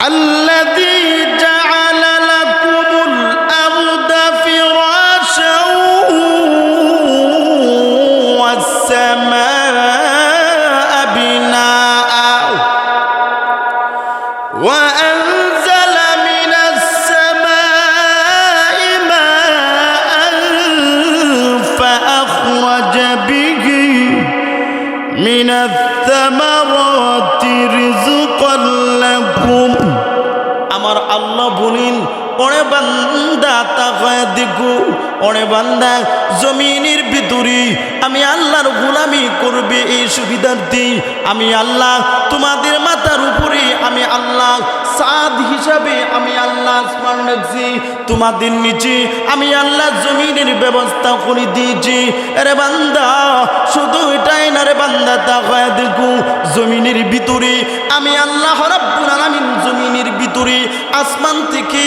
আল্লাহ বান্দা, জমিনের ভিতরে আমি আল্লাহর গোলামি করবে এই সুবিধার্থে আমি আল্লাহ, তোমাদের মাথার উপরে আমি আল্লাহ সাদ হিসাবে আমি আল্লাহ আসমান রাখছি। তোমাদের নিচে আমি আল্লাহ জমিনের ব্যবস্থা করে দিয়েছি। আরে বান্দা, শুধু এটাই না রে বান্দা, তাকায় দেখো, জমিনের ভিতরে আমি আল্লাহ রাব্বুল আলামিন জমিনের ভিতরে, আসমান থেকে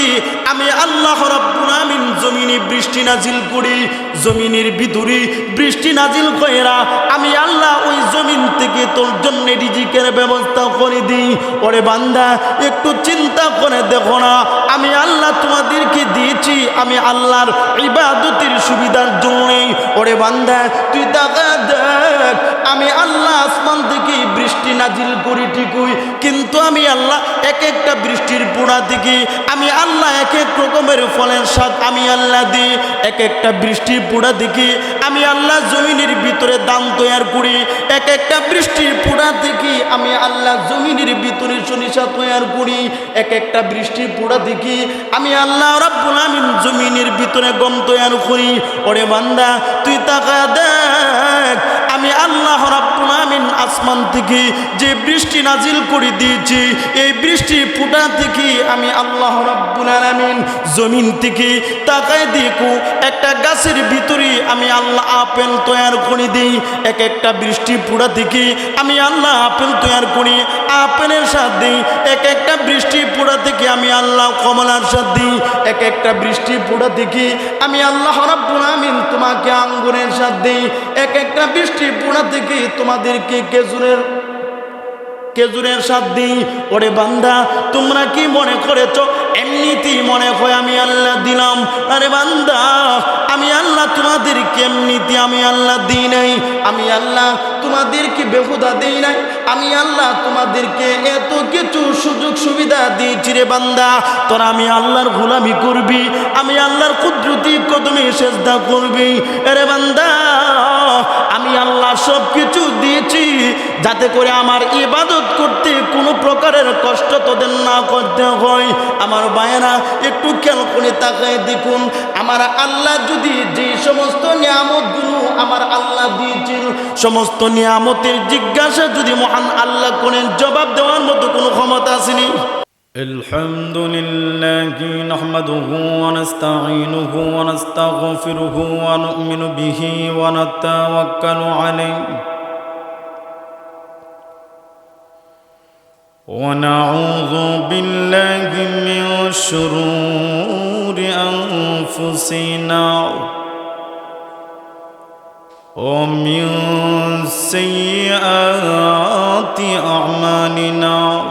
আমি আল্লাহ রাব্বুল আলামিন জমিনে বৃষ্টি নাজিল করি। জমিনের ভিতরে বৃষ্টি নাজিল কইরা আমি আল্লাহ ওই জমিন থেকে তোর জন্য রিজিকের ব্যবস্থা করে দিই। ওরে বান্দা, একটু চিন্তা করে দেখো না, আমি আল্লাহ তোমাদেরকে দিয়েছি, আমি আল্লাহর ইবাদতির সুবিধার জন্যই। ওরে বান্ধা তুই দেখা দেখ, আমি আল্লাহ বৃষ্টি নাজিল করি ঠিকই। কিন্তু আমি আল্লাহ এক একটা বৃষ্টির পোড়া থেকে আমি আল্লাহ এক এক রকমের ফলের স্বাদ আমি আল্লাহ দিই। এক একটা বৃষ্টির পোড়া থেকে আমি আল্লাহ জমিনের ভিতরে দান তৈয়ার করি। এক একটা বৃষ্টির পোড়া থেকে আমি আল্লাহ জমিনের ভিতরে সরিষা তৈয়ার করি। এক একটা বৃষ্টির পোড়া থেকে আমি আল্লাহ রাব্বুল আমিন জমিনের ভিতরে গম তৈয়ার করি। ওরে বান্দা, তুই তাকা দেখ। আমি আল্লাহ রাব্বুল আমিন আসমান থেকে যে বৃষ্টি নাজিল করে দিয়েছি, এই বৃষ্টি ফুটা থেকে আমি আল্লাহ রাব্বুল আলামিন জমিন থেকে তাকায় দেখো, একটা গাছের ভিতরে আমি আল্লাহ আপেল তৈয়ার করে দিই। এক একটা বৃষ্টি পুরা থেকে আমি আল্লাহ আপেল তৈয়ার করি, আপেলের স্বাদ দিই। এক একটা বৃষ্টি পুরা থেকে আমি আল্লাহ কমলার স্বাদ দিই। এক একটা বৃষ্টি পুরা থেকে আমি আল্লাহ রাব্বুল আমিন তোমাকে আঙ্গুরের স্বাদ দিই। এক একটা বৃষ্টি পুরা থেকে তোমাদেরকে খেজুরের খেজুরের স্বাদ দিই। ওরে বান্দা, তোমরা কি মনে করেছ? এমনিতেই মনে হয় আমি আল্লাহ দিলাম। আরে বান্দা, আমি আল্লাহ তোমাদেরকে এমনিতে আমি আল্লাহ দিই নাই। আমি আল্লাহ তোমাদেরকে বেহুদা দিই নাই। আমি আল্লাহ তোমাদেরকে এত কিছু সুযোগ সুবিধা দিয়েছি রে বান্দা। তোরা আমি আল্লাহর গোলামি করবি, আমি আল্লাহর কুদরতি কদমে সেজদা করবি। আরে বান্দা আমি আল্লাহ সব কিছু দিয়েছি। যাতে করে আমার ইবাদত করতে কোনো প্রকারের কষ্ট তোদের না করতে হয়। আমার বায়েরা একটু খেয়াল করে তাকায় দেখুন। আমার আল্লাহ যদি যে সমস্ত নিয়ামতগুলো আমার আল্লাহ দিয়েছিল, সমস্ত নিয়ামতের জিজ্ঞাসা যদি মহান আল্লাহ করেন, জবাব দেওয়ার মতো কোনো ক্ষমতা আসেনি الحمد لله نحمده ونستعينه ونستغفره ونؤمن به ونتوكل عليه ونعوذ بالله من شرور أنفسنا ومن سيئات أعمالنا.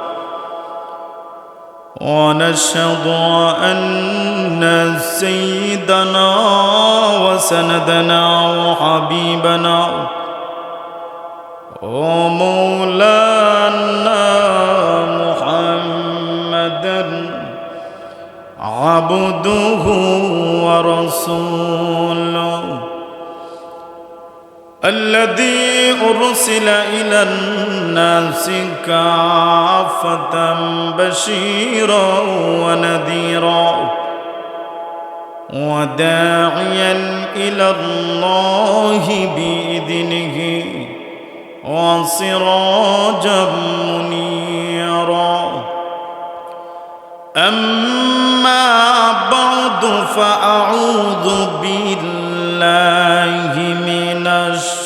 ونشهد أن سيدنا وسندنا وحبيبنا ومولانا محمدا عبده ورسوله الذي أرسل إلى الناس كافة بشيرا ونذيرا وداعيا إلى الله بإذنه وسراجا منيرا. أما بعد فأعوذ بالله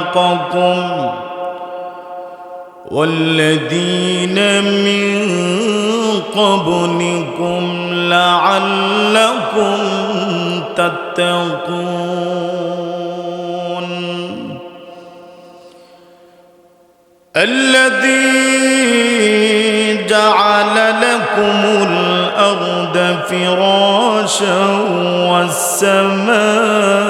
خلقكم والذين من قبلكم لعلكم تتقون. الذي جعل لكم الأرض فراشا والسماء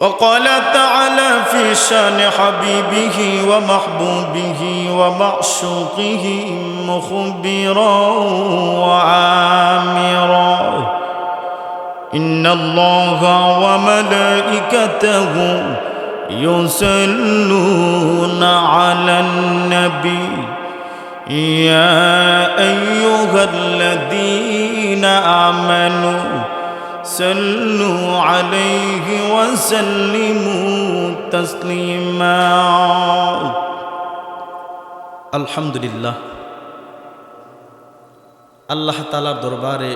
وقال تعالى في شأن حبيبه ومحبوبه ومعشوقه مخبرا وعامرا. إن الله وملائكته يصلون على النبي. يا أيها الذين آمنوا صلوا عليه وسلموا تسليما الحمد لله আল্লাহ তালার দরবারে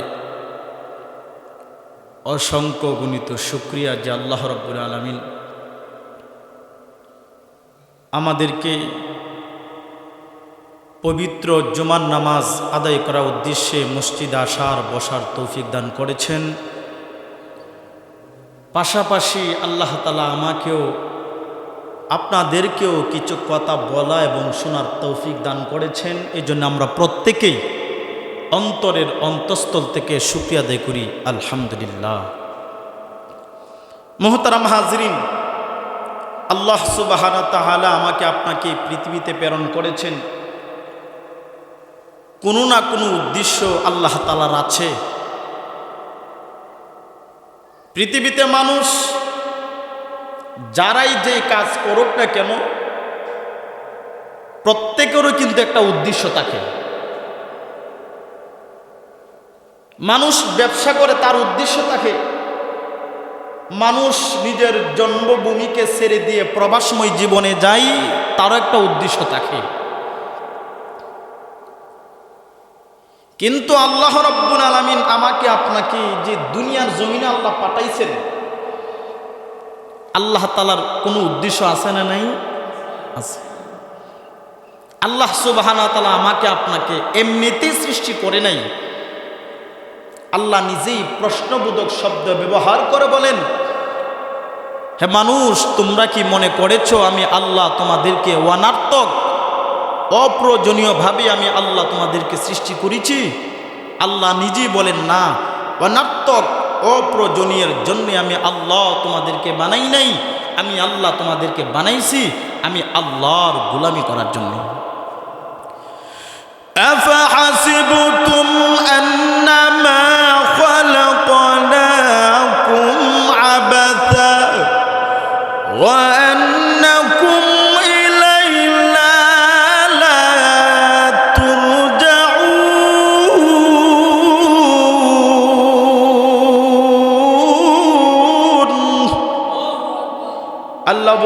অসংখ্য গণিত শুক্রিয়া যে আল্লাহ রব্বুল আলমিন আমাদেরকে পবিত্র জুমার নামাজ আদায় করার উদ্দেশ্যে মসজিদ আসার বসার তৌফিক দান করেছেন পাশাপাশি আল্লাহ তালা আমাকেও, আপনাদেরকেও কিছু কথা বলা এবং শোনার তৌফিক দান করেছেন। এই জন্য আমরা প্রত্যেকেই অন্তরের অন্তঃস্থল থেকে শুক্রিয়া আদায় করি। আলহামদুলিল্লাহ। মোহতারাম হাজরিন, আল্লাহ সুবাহানা তাহালা আমাকে আপনাকে পৃথিবীতে প্রেরণ করেছেন। কোনো না কোনো উদ্দেশ্য আল্লাহ তালার আছে। পৃথিবীতে মানুষ যারাই যে কাজ করুক না কেন, প্রত্যেকেরও কিন্তু একটা উদ্দেশ্য থাকে। মানুষ ব্যবসা করে তার উদ্দেশ্য থাকে, মানুষ নিজের জন্মভূমিকে ছেড়ে দিয়ে প্রবাসময় জীবনে যাই, তারও একটা উদ্দেশ্য থাকে। কিন্তু আল্লাহ রব্বুল আলমিন আমাকে আপনাকে যে দুনিয়ার জমিনে আল্লাহ পাঠাইছেন, আল্লাহ তালার কোনো উদ্দেশ্য আছে না নাই? আছে। আল্লাহ সুবাহানা তালা আমাকে আপনাকে এমনিতেই সৃষ্টি করে নাই। আল্লাহ নিজেই প্রশ্নবোধক শব্দ ব্যবহার করে বলেন, হে মানুষ, তোমরা কি মনে করেছ আমি আল্লাহ তোমাদেরকে অনার্থক অপ্রয়োজনীয়ভাবে আমি আল্লাহ তোমাদেরকে সৃষ্টি করেছি। আল্লাহ নিজেই বলেন, না অনাত্মক অপ্রয়োজনীয়ের জন্য আমি আল্লাহ তোমাদেরকে বানাই নাই। আমি আল্লাহ তোমাদেরকে বানাইছি, আমি আল্লাহর গুলামি করার জন্য।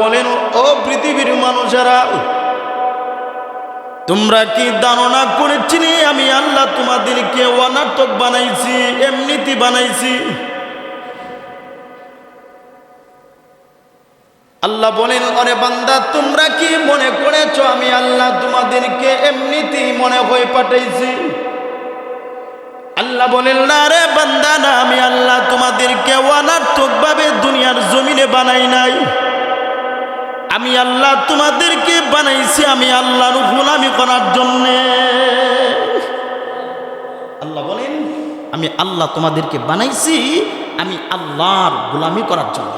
বলেন, ও পৃথিবীর মানুষেরা, তোমরা কি ধারণা করেছিনি আমি আল্লাহ তোমাদেরকে অনার্থক বানাইছি, এমনিতে বানাইছি। আল্লাহ বলেন অরে বান্দা, তোমরা কি মনে করেছ আমি আল্লাহ তোমাদেরকে এমনিতেই মনে হয়ে পাঠাইছি? আল্লাহ বলেন, না রে বান্দা, না, আমি আল্লাহ তোমাদেরকে অনার্থক ভাবে দুনিয়ার জমিনে বানাই নাই। আমি আল্লাহ তোমাদেরকে বানাইছি, আমি আল্লাহর গুলামি করার জন্যে। আল্লাহ বলেন, আমি আল্লাহ তোমাদেরকে বানাইছি, আমি আল্লাহর গুলামি করার জন্য।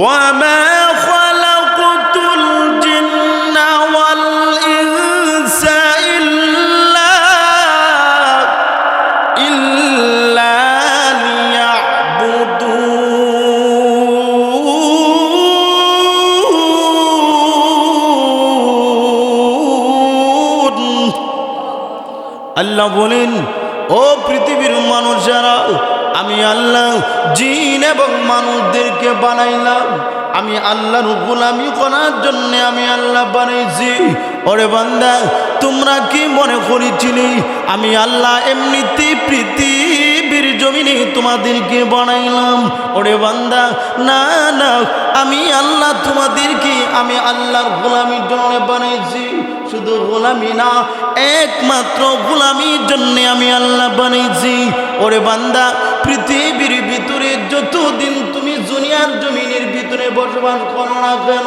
ওয়া মা খালাকতু আল্লাহ বলেন, ও পৃথিবীর মানুষেরা আমি আল্লাহ জিন এবং মানুষদেরকে বানাইলাম। আমি আল্লাহর গোলামি করার জন্যে আমি আল্লাহ বানাইছি। ওরে বান্দা, তোমরা কি মনে করেছিলে, আমি আল্লাহ এমনিতে পৃথিবীর জমিনে তোমাদেরকে বানাইলাম। ওরে বান্দা, না না, আমি আল্লাহ তোমাদেরকে, আমি আল্লাহর গোলামির জন্য বানাইছি। শুধু গোলামি না, একমাত্র গোলামির জন্য আমি আল্লাহ বানিয়েছি ওরে বান্দা, পৃথিবীর ভিতরে যতদিন তুমি জুনিয়ার জমিনের ভিতরে বসবাস করো না কেন,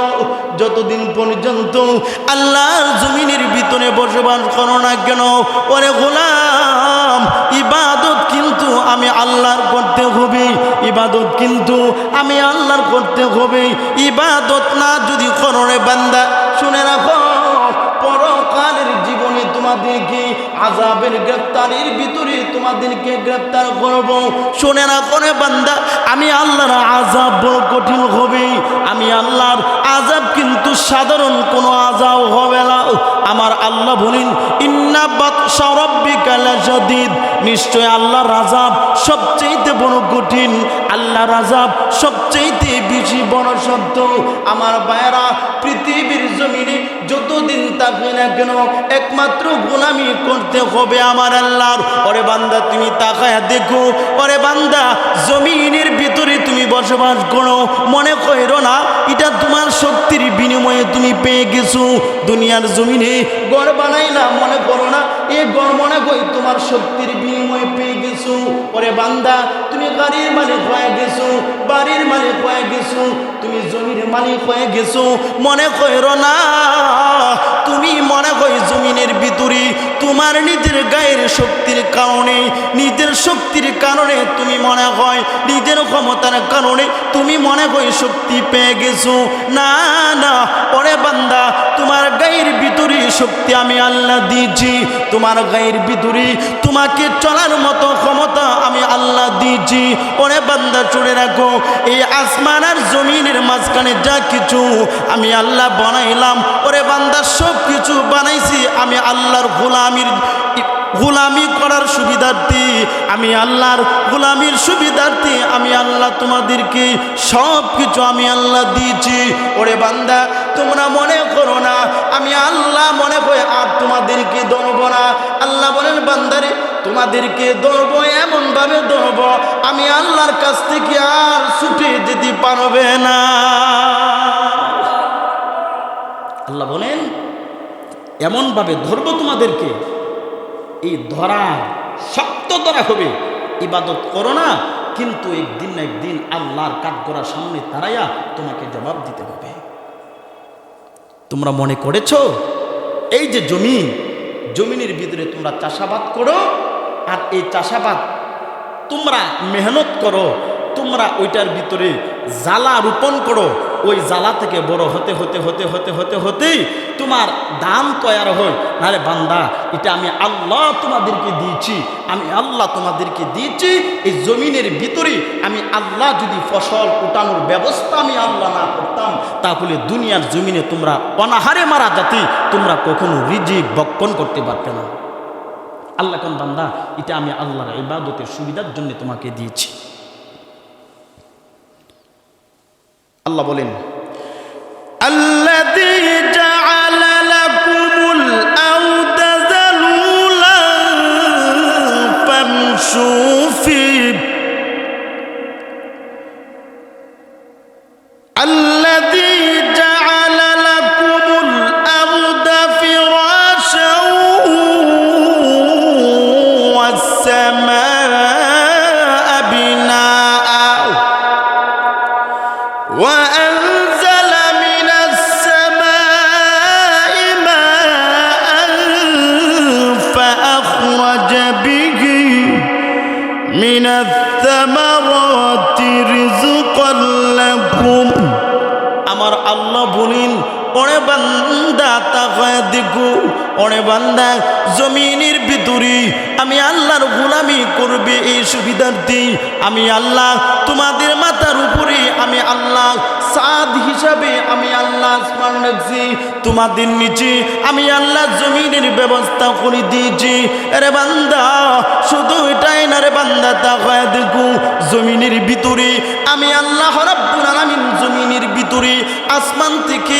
যতদিন পর্যন্ত আল্লাহর জমিনের ভিতরে বসবাস করো না কেন, ওরে গোলাম, ইবাদত কিন্তু আমি আল্লাহর করতে হবে ইবাদত, কিন্তু আমি আল্লাহর করতে হবে ইবাদত না, যদি করো রে বান্দা শুনে রাখো, পরকালের জীবনে তোমাদেরকে আজাবের গ্রেপ্তারির ভিতরে তোমাদেরকে গ্রেপ্তার করব। শোনে না করে বান্দা, আমি আল্লাহর আজাব বড় কঠিন হবে আমি আল্লাহর আজাব কিন্তু সাধারণ কোনো আজাও হবে না। আমার আল্লাহ বলিন ইন্নাবাদ সরব্বিকালা জদিদ নিশ্চয় আল্লাহ রাজাব সবচেয়েতে বড় কঠিন, আল্লাহ রাজাব সবচেয়েতে বেশি বড় শব্দ। আমার বায়রা পৃথিবীর জমিনে যতদিন থাকবে না কেন একমাত্র করতে হবে আমার আল্লাহর। ওরে বান্দা, তুমি তাকায় দেখো। ওরে বান্দা, জমিনের ভিতরে তুমি বসবাস করো। মনে করো না, এটা তোমার শক্তির বিনিময়ে তুমি পেয়ে গেছো। দুনিয়ার জমিনে গড় বানাই না মনে করো না, এ গড় মনে কই তোমার শক্তির বিনিময়ে পেয়ে গেছো। ওরে বান্দা, তুমি গাড়ির মালিক হয়ে গেছো, বাড়ির মালিক হয়ে গেছো, তুমি জমির মালিক হয়ে গেছো। মনে করো না জমিনের ভিতরে তোমার নিজের গায়ের শক্তির কারণে, নিজের শক্তির কারণে তুমি মনে হয়, নিজের ক্ষমতার কারণে তুমি মনে হয় শক্তি পেয়ে গেছো। না না, ওরে বান্দা, তোমার গায়ের ভিতরে শক্তি আমি আল্লাহ দিয়েছি। তোমার গায়ের ভিতরে তোমাকে চলার মতো ক্ষমতা আমি আল্লাহ দিয়েছি। ওরে বান্দা চড়ে রাখো, এই আসমান আর জমিনের মাঝখানে যা কিছু আমি আল্লাহ বানাইলাম, ওরে বান্দা, সব কিছু বানাইছি আমি আল্লাহর গোলামির গোলামি করার সুবিধার্থী, আমি আল্লাহর গোলামির সুবিধার্থী আমি আল্লাহ তোমাদেরকে সব কিছু আমি আল্লাহ দিয়েছি। ওরে বান্দা, তোমরা মনে করো না, আমি আল্লাহ মনে করে আর তোমাদেরকে দৌড়ব না। আল্লাহ বলেন বান্দারে তোমাদেরকে দৌড়ব এমনভাবে দৌড়ব আমি আল্লাহর কাছ থেকে আর ছুটে যেতে পারবে না। আল্লাহ বলেন, এমনভাবে ধরবো তোমাদেরকে, এই ধরা শক্ত ধরা হবে, ইবাদত করো না, কিন্তু একদিন না একদিন আল্লাহর কাঠগড়ার সামনে দাঁড়াইয়া তোমাকে জবাব দিতে হবে। তোমরা মনে করেছ, এই যে জমিন, জমিনের ভিতরে তোমরা চাষাবাদ করো আর এই চাষাবাদ, তোমরা মেহনত করো, তোমরা ওইটার ভিতরে জ্বালা রোপণ করো, ওই জ্বালা থেকে বড় হতে হতে হতে হতে হতে, হতেই তোমার দাম তৈরি হয়। নারে বান্দা, এটা আমি আল্লাহ তোমাদেরকে দিয়েছি, আমি আল্লাহ তোমাদেরকে দিয়েছি, এই জমিনের ভিতরে আমি আল্লাহ যদি ফসল উঠানোর ব্যবস্থা আমি আল্লাহ না করতাম, তাহলে দুনিয়ার জমিনে তোমরা অনাহারে মারা জাতি, তোমরা কখনো রিজিক বক্ষণ করতে পারতে না। আল্লাহ কোন বান্দা? এটা আমি আল্লাহর ইবাদতের সুবিধার জন্য তোমাকে দিয়েছি। আল্লাহ বলেন আল্লাহ من الثمرات رزقا لكم. আমার আল্লাহ বলেন ওরে বান্দা তাকায় দেখু ওরে বান্দা, জমিনের ভিতরে আমি আল্লাহর গোলামি করবে, এই সুবিধার্থে আমি আল্লাহ, তোমাদের মাথার উপরে আমি আল্লাহ সাদ হিসাবে আমি আল্লাহ আসমান রাখছি। তোমাদের নিচে আমি আল্লাহ জমিনের ব্যবস্থা করে দিয়েছি। আরে বান্দা, শুধু এটাই না রে বান্দা, তাকায় দেখো, জমিনের ভিতরে আমি আল্লাহ রাব্বুল আলামিন, জমিনের ভিতরে আসমান থেকে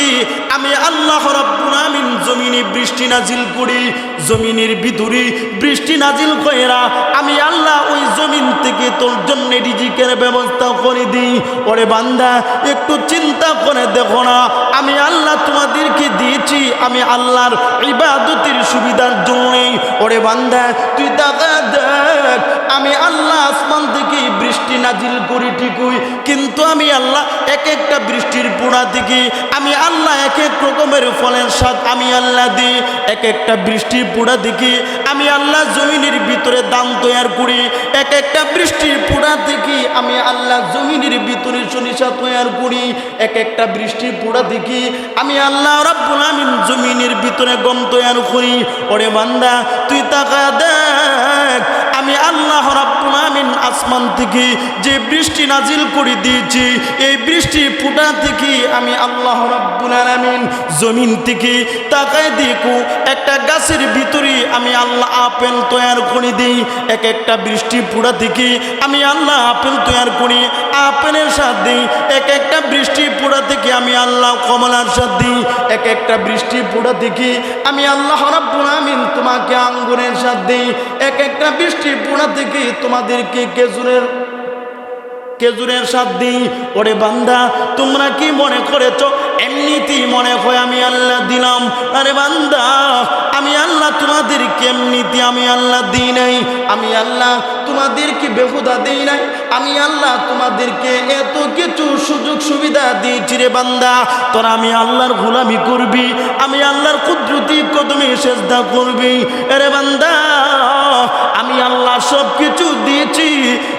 আমি আল্লাহ রাব্বুল আলামিন জমিনে বৃষ্টি নাজিল করি। জমিনের ভিতরে বৃষ্টি নাজিল কইরা আমি আল্লাহ ওই জমিন থেকে তোর জন্য রিজিকের ব্যবস্থা করে দিই। ওরে বান্দা, একটু চিন্তা করে দেখো না, আমি আল্লাহ তোমাদেরকে দিয়েছি, আমি আল্লাহর ইবাদতির সুবিধার জন্যই। ওরে বান্ধা তুই দাদা দেখ, আমি আল্লাহ আসমান থেকে বৃষ্টি নাজিল করি ঠিকই, কিন্তু আমি আল্লাহ এক একটা বৃষ্টির পোড়া থেকে আমি আল্লাহ এক এক রকমের ফলের স্বাদ আমি আল্লাহ দিই, এক একটা বৃষ্টির পোড়া থেকে আমি আল্লাহ জমিনের ভিতরে দাম তৈয়ার করি, এক একটা বৃষ্টির পোড়া থেকে আমি আল্লাহ জমিনের ভিতরে সরিষা তৈয়ার করি, এক একটা বৃষ্টির পোড়া থেকে আমি আল্লাহ রাব্বুল আমিন জমিনের ভিতরে গম তৈয়ার করি, ওরে বান্দা, তুই তাকা দেখ, আমি আল্লাহ আসমান থেকে যে বৃষ্টি নাজিল করে দিয়েছি, এই বৃষ্টি ফুটা থেকে আমি আল্লাহ রাব্বুল আলামিন জমিন থেকে তাকায় দেখো, একটা গাছের ভিতরে আমি আল্লাহ আপেল তৈয়ার করে দিই। এক একটা বৃষ্টি ফুটা থেকে আমি আল্লাহ আপেল তৈয়ার করি, আপেলের স্বাদ দিই। এক একটা বৃষ্টি ফুটা থেকে আমি আল্লাহ কমলার স্বাদ দিই। এক একটা বৃষ্টি ফুটা থেকে আমি আল্লাহ রাব্বুল আমিন তোমাকে আঙ্গুরের স্বাদ দিই। এক একটা বৃষ্টি পোড়া থেকে তোমাদেরকে কেজুরের কেজুরের স্বাদ দিই। ওরে বান্দা তোমরা কি মনে করেছ এমনিতেই মনে হয় আমি আল্লাহ দিলাম। আরে বান্দা, আমি আল্লাহ তোমাদেরকে এমনিতে আমি আল্লাহ দিই নাই। আমি আল্লাহ তোমাদেরকে বেহুদা দিই নাই। আমি আল্লাহ তোমাদেরকে এত কিছু সুযোগ সুবিধা দিয়েছি রে বান্দা। তোরা আমি আল্লাহর গোলামি করবি, আমি আল্লাহর কুদরতি কদমে সেজদা করবি। আরে বান্দা, আমি আল্লাহ সব কিছু দিয়েছি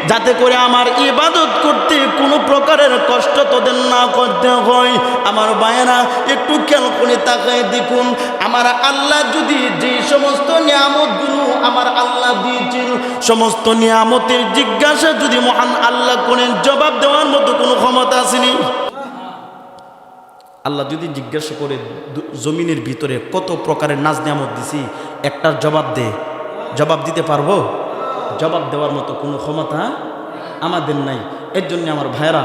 যাতে করে আমার ইবাদত করতে কোনো প্রকারের কষ্ট তোদের না করতে হয়। আমার বায়না একটু খেয়াল করে তাকায় দেখুন। আমার আল্লাহ যদি যে সমস্ত নিয়ামতগুলো আমার আল্লাহ দিয়েছিল, সমস্ত নিয়ামতের জিজ্ঞাসা যদি মহান আল্লাহ করেন, জবাব দেওয়ার মতো কোনো ক্ষমতা আসেনি। আল্লাহ যদি জিজ্ঞাসা করে জমিনের ভিতরে কত প্রকারের নাজ নিয়ামত দিছি, একটার জবাব দে। জবাব দিতে পারব? জবাব দেওয়ার মতো কোনো ক্ষমতা আমাদের নাই। এর জন্য আমার ভাইয়েরা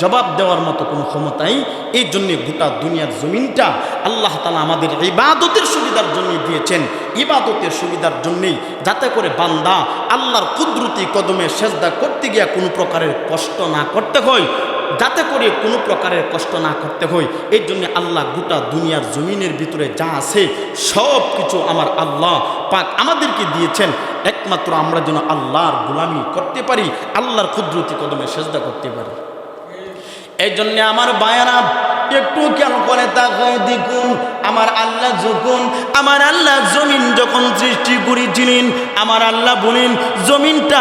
জবাব দেওয়ার মতো কোনো ক্ষমতাই এই জন্যে গোটা দুনিয়ার জমিনটা আল্লাহ তালা আমাদের ইবাদতের সুবিধার জন্য দিয়েছেন। ইবাদতের সুবিধার জন্যেই যাতে করে বান্দা আল্লাহর কুদরতি কদমে সেজদা করতে গিয়া কোনো প্রকারের কষ্ট না করতে হয়, যাতে করে কোনো প্রকারের কষ্ট না করতে হয়, এই জন্য আল্লাহ গোটা দুনিয়ার জমিনের ভিতরে যা আছে সব কিছু আমার আল্লাহ পাক আমাদেরকে দিয়েছেন। একমাত্র আমরা যেন আল্লাহর গোলামি করতে পারি, আল্লাহর ক্ষুদ্রতি কদমে সেজদা করতে পারি। এই জন্য আমার বায়ানা একটু কেন করে তাকায় দেখুন, আমার আল্লাহ যখন, আমার আল্লাহ জমিন যখন সৃষ্টি করেছিলেন, আমার আল্লাহ বলেন, জমিনটা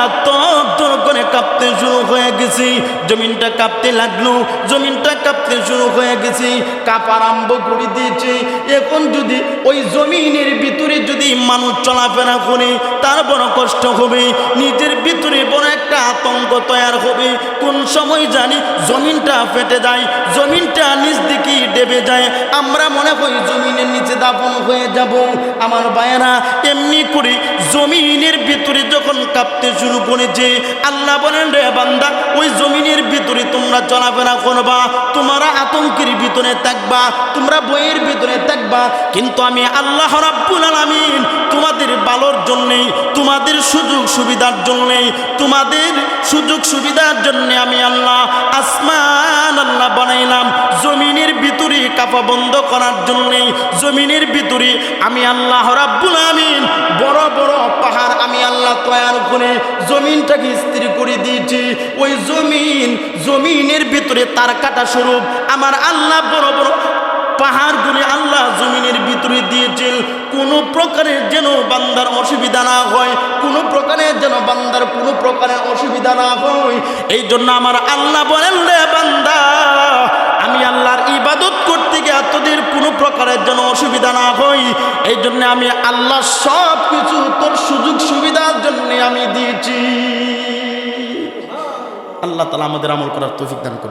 তর করে কাঁপতে শুরু হয়ে গেছে। জমিনটা কাঁপতে লাগল, জমিনটা কাঁপতে শুরু হয়ে গেছে। কাপ আরম্ভ করে দিয়েছে। এখন যদি ওই জমিনের ভিতরে যদি মানুষ চলাফেরা করে, তার বড় কষ্ট হবে। নিজের ভিতরে বড় একটা আতঙ্ক তৈরি হবে। কোন সময় জানি জমিনটা ফেটে যায়, জমিনটা নিচ দিকে ডেবে যায়। আমরা মনে করি জমিনের নিচে দাপন হয়ে যাব। আমার বায়েরা এমনি করে জমিনের ভিতরে যখন কাঁপতে শুরু করেছে, আল্লাহ বলেন, রে বান্দা, ওই জমিনের ভিতরে তোমরা চলাফেরা করবা, তোমরা আতঙ্কের ভিতরে থাকবা, তোমরা বইয়ের ভিতরে থাকবা। কিন্তু আমি আল্লাহ রাব্বুল আলামিন তোমাদের ভালোর জন্যেই, তোমাদের সুযোগ সুবিধার জন্যেই, তোমাদের সুযোগ সুবিধার জন্য আমি আল্লাহ আসমান আল্লাহ বানাইলাম। জমিনের ভিতরে কাপা বন্ধ করার জন্যেই জমিনের ভিতরে আমি আল্লাহ রাব্বুল আমিন বড় বড় পাহাড় আমি আল্লাহ তৈয়ার করে জমিনটাকে স্থির করে দিয়েছি। ওই জমিন, জমিনের ভিতরে তার কাটা স্বরূপ। আমার আল্লাহ বড় বড় পাহাড়গুলি আল্লাহ জমিনের ভিতরে দিয়েছেন কোনো প্রকারের যেন বান্দার অসুবিধা না হয়, কোনো প্রকারের যেন বান্দার কোনো প্রকারের অসুবিধা না হয়। এই জন্য আমার আল্লাহ বলেন, রে বান্দা, আমি আল্লাহর ইবাদত করতে গিয়ে তোদের কোনো প্রকারের যেন অসুবিধা না হই এই জন্য আমি আল্লাহ সব কিছু তোর সুযোগ সুবিধার জন্য আমি দিয়েছি। আল্লাহ তালা আমাদের আমল করার তৌফিক দান করুন।